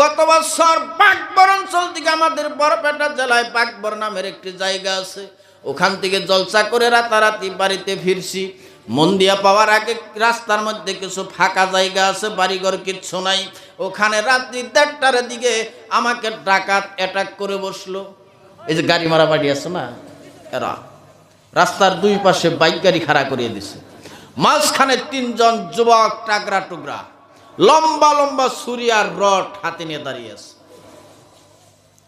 গত বছর পাকবর অঞ্চল থেকে আমাদের বরপেটা জেলায় পাকবর নামের একটি জায়গা আছে। ওখান থেকে জলসা করে রাতারাতি বাড়িতে ফিরছি। মন্দিয়া পাওয়ার আগে রাস্তার মধ্যে কিছু ফাঁকা জায়গা আছে, বাড়িঘর কিচ্ছু নাই। ওখানে রাত্রি দেড়টার দিকে আমাকে ডাকাত অ্যাটাক করে বসল। এই যে গাড়ি মারা বাড়ি আছে না, এরা রাস্তার দুই পাশে বাইক গাড়ি খাড়া করিয়ে দিছে। মাঝখানে তিনজন যুবক টাকরা টুকরা। লম্বা লম্বা ছুরি আর রড হাতে নিয়ে দাঁড়িয়ে আছে।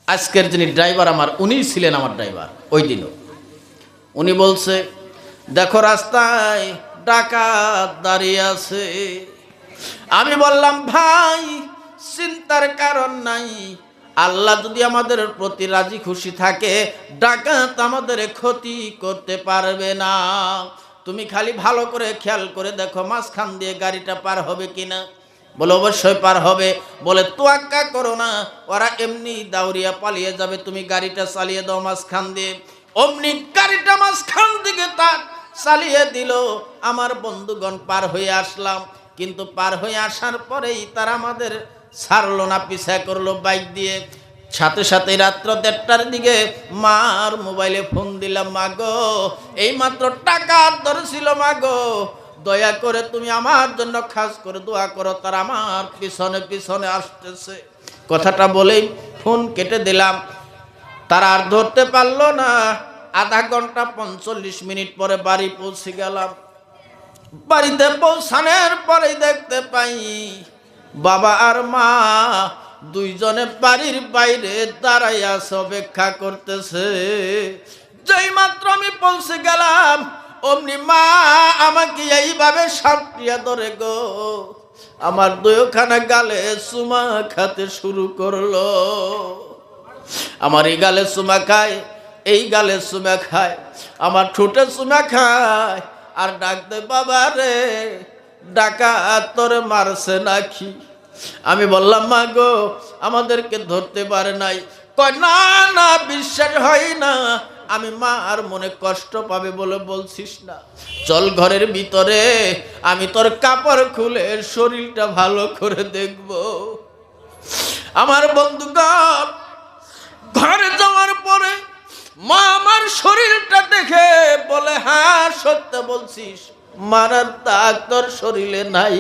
আজকের যিনি ড্রাইভার আমার, উনি ছিলেন আমার ড্রাইভার, ওই দিনও। উনি বলছে, দেখো রাস্তায় ডাকাত দাঁড়িয়ে আছে। আমি বললাম, ভাই, চিন্তার কারণ নাই। আল্লাহ যদি আমাদের প্রতি রাজি খুশি থাকে, ডাকাত আমাদের ক্ষতি করতে পারবে না। তুমি খালি ভালো করে খেয়াল করে দেখো, মাঝখান দিয়ে গাড়িটা পার হবে কিনা? বলে, অবশ্যই পার হবে। বলে, তোয়াক্কা করো না, ওরা এমনি দাউরিয়া পালিয়ে যাবে। তুমি গাড়িটা চালিয়ে দাও মাঝখান দিয়ে। অমনি গাড়িটা মাঝখান দিকে তার চালিয়ে দিল। আমার বন্ধুগণ, পার হয়ে আসলাম। কিন্তু পার হয়ে আসার পরেই তারা আমাদের ছাড়লো না পিছা করল বাইক দিয়ে। সাথে সাথে রাত্র দেড়টার দিকে মার মোবাইলে ফোন দিলাম মাগো এই মাত্র টাকা ধরেছিল মাগো দয়া করে তুমি আমার জন্য খাস করে দোয়া করো, তার আমার পিছনে পিছনে আসতেছে। কথাটা বলেই ফোন কেটে দিলাম। তারা আর ধরতে পারল না। আধা ঘণ্টা পঞ্চল্লিশ মিনিট পরে বাড়ি পৌঁছে গেলাম। বাড়িতে পৌঁছানোর পরেই দেখতে পাই, বাবা আর মা দুইজনে বাড়ির বাইরে দাঁড়াইয়া অপেক্ষা করতেছে। যেই মাত্র আমি পৌঁছে গেলাম অমনি মা আমাকে এইভাবে সাপটিয়া ধরে গো। আমার দুয়োখানা গালে চুমা খাতে শুরু করল। আমার এই গালে চুমা খায়, এই গালে চুমা খায়, আমার ঠোঁটে চুমা খায়। আর ডাকতে, বাবা রে ডাকা তোরে মারছে নাকি? আমি বললাম, মা গো, আমাদেরকে ধরতে পারে নাই। কয়, না না, বিশ্বাস হয় না। আমি মা আর মনে কষ্ট পাবে বলে বলছিস না। চল ঘরের ভিতরে, আমি তোর কাপড় খুলে শরীরটা ভালো করে দেখব। আমার বন্ধুগণ, ঘরে যাওয়ার পরে মা আমার শরীরটা দেখে বলে হ্যাঁ সত্য বলছিস, মারার তাক তোর শরীরে নাই।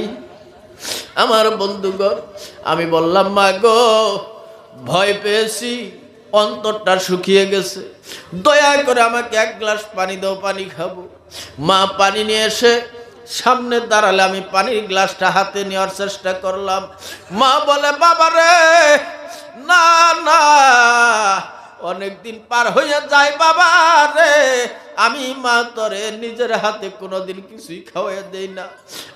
আমার বন্ধুগণ, আমি বললাম, মা গো, ভয় পেয়েছি। অন্তরটা শুকিয়ে গেছে। দয়া করে আমাকে এক গ্লাস পানি দাও, পানি খাব। মা পানি নিয়ে এসে সামনে দাঁড়ালে আমি পানির গ্লাসটা হাতে নেওয়ার চেষ্টা করলাম। মা বলে, বাবা রে, না না, অনেকদিন পার হয়ে যায় বাবা রে। আমি মা তরে নিজের হাতে কোনোদিন কিছুই খাওয়াই দেই না।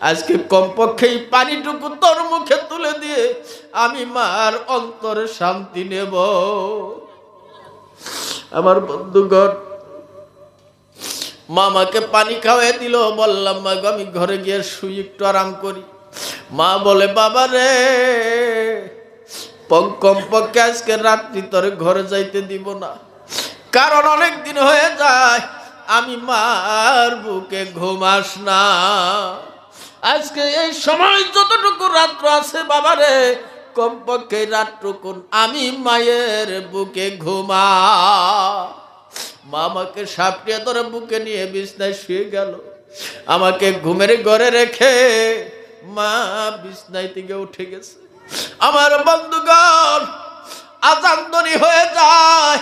আজকে কমপক্ষে এই পানিটুকু তোর মুখে তুলে দিয়ে আমি মার অন্তরে শান্তি নেব। আমার বন্ধুগণ, মামাকে পানি খাওয়াই দিল, বললাম, মা আমি ঘরে গিয়ে শুই, একটু আরাম করি। মা বলে, বাবা রে প- কমপক্ষে আজকে রাত্রি তোরে ঘরে যাইতে দিব না। কারণ অনেক দিন হয়ে যায়, আমি মার বুকে ঘুমাস না। আজকে এই সময় যতটুকু রাত্র আছে বাবারে কমপক্ষে রাতটুকু আমি মায়ের বুকে ঘুমা। মামাকে সাপটিয়া ধরে বুকে নিয়ে বিছনায় শুয়ে গেল। আমাকে ঘুমের ঘরে রেখে মা বিছনায় থেকে উঠে গেছে। আমার বন্ধুগণ আজান্দনি হয়ে যায়।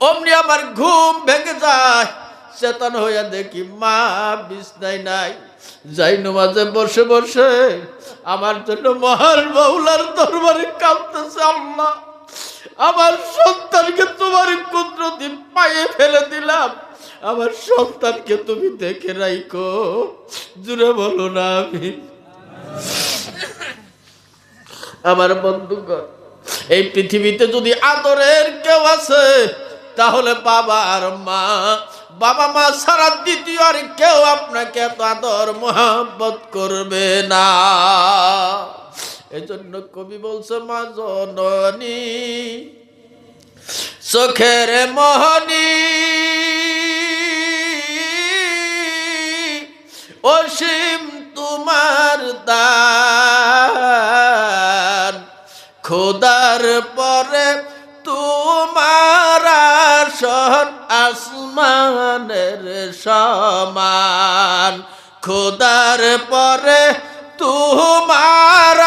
অমনি আমার ঘুম ভেঙে যায়। চেতন হইয়া দেখি, মা, বিছনায় নাই। যাই নমাজে বসে বসে আমার জন্য মহান মৌলার দরবারে কাঁদতেছে আল্লাহ। আমার সন্তানকে তোমার কুদরতি পায়ে ফেলে দিলাম। আমার সন্তানকে তুমি দেখে রাইকো জুড়ে বলো না আমি। আমার বন্ধুগণ, এই পৃথিবীতে যদি আদরের কেউ আছে তাহলে বাবা আর মা, বাবা মা সারা দ্বিতীয় আর কেউ আপনাকে এত আদর, মোহাব্বত করবে না। এজন্য কবি বলছে, মা জননী, চোখের মোহনী, অসীম তোমার দান, খোদার পরে তোমার আসন আসমানের সমান। খোদার পরে তোমার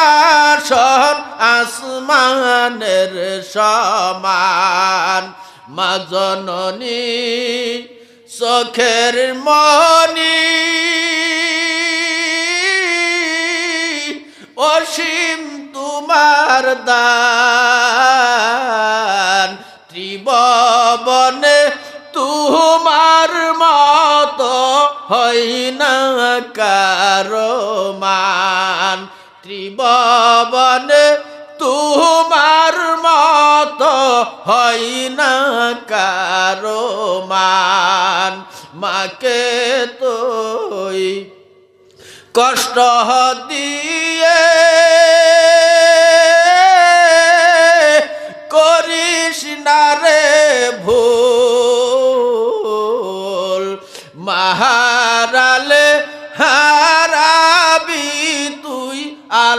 আসন আসমানের সমান। মা জননী চোখের মনি অসীম তোমার দান। হয় না কারও মান। ত্রিভবনে তোমার মত হয় না কারও মান। মাকে তুই কষ্ট দিয়ে করিস না রে ভুল। মাহারালে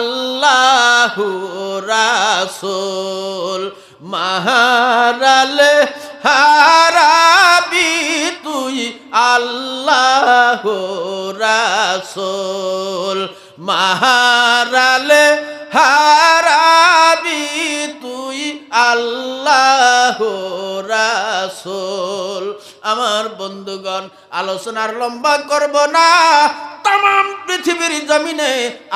আল্লাহ রাসুল মাহারাল হারাবি তুই আল্লাহ রাসুল মাহারালে আল্লাহ রাসুল। আমার বন্ধুগণ, আলোচনার লম্বা করব না। তাম পৃথিবীর জমিনে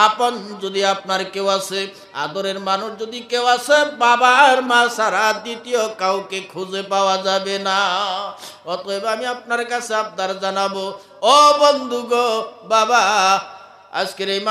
আপন যদি আপনার কেউ আছে, আদরের মানুষ যদি কেউ আছে, বাবার মা সারা দ্বিতীয় কাউকে খুঁজে পাওয়া যাবে না। অতএব আমি আপনার কাছে আবদার জানাব, ও বন্ধু বাবা, আজকের এই